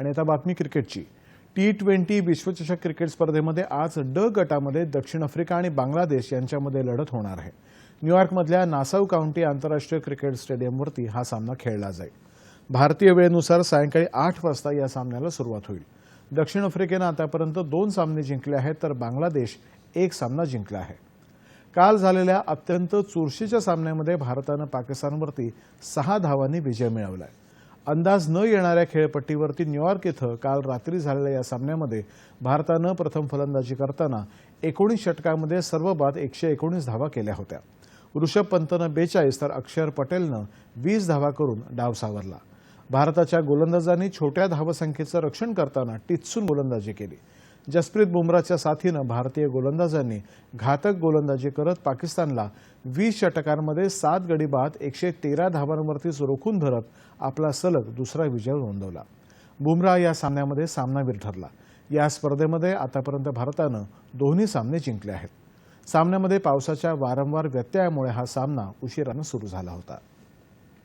आणि आता बातमी क्रिकेटची. टी ट्वेंटी विश्वचषक क्रिकेट स्पर्धेमध्ये आज ड गटामध्ये दक्षिण आफ्रिका आणि बांगलादेश यांच्यामध्ये लढत होणार आहे. न्यूयॉर्कमधल्या नासाऊ काउंटी आंतरराष्ट्रीय क्रिकेट स्टेडियमवरती हा सामना खेळला जाईल. भारतीय वेळेनुसार सायंकाळी आठ वाजता या सामन्याला सुरुवात होईल. दक्षिण आफ्रिकेनं आतापर्यंत दोन सामने जिंकले आहेत तर बांगलादेश एक सामना जिंकला आहे. काल झालेल्या अत्यंत चुरशीच्या सामन्यामध्ये भारतानं पाकिस्तानवरती सहा धावांनी विजय मिळवला आहे अंदाज न येणाऱ्या खेळपट्टीवरती न्यूयॉर्क इथं काल रात्री झालेल्या या सामन्यामध्ये भारतानं प्रथम फलंदाजी करताना एकोणीस षटकामध्ये सर्व बाद एकशे एकोणीस धावा केल्या होत्या. ऋषभ पंतनं बेचाळीस तर अक्षर पटेलनं वीस धावा करून डाव सावरला. भारताच्या गोलंदाजांनी छोट्या धावसंख्येचं रक्षण करताना टिचून गोलंदाजी केली. जसप्रीत बुमराच्या साथीनं भारतीय गोलंदाजांनी घातक गोलंदाजी करत पाकिस्तानला वीस षटकांमध्ये सात गडी बाद एकशे तेरा धावांवरतीच रोखून धरत आपला सलग दुसरा विजय नोंदवला. बुमराह या सामन्यामध्ये सामनावीर ठरला. या स्पर्धेमध्ये आतापर्यंत भारतानं दोन्ही सामने जिंकले आहेत. सामन्यामध्ये पावसाच्या वारंवार व्यत्ययामुळे हा सामना उशिरानं सुरू झाला होता.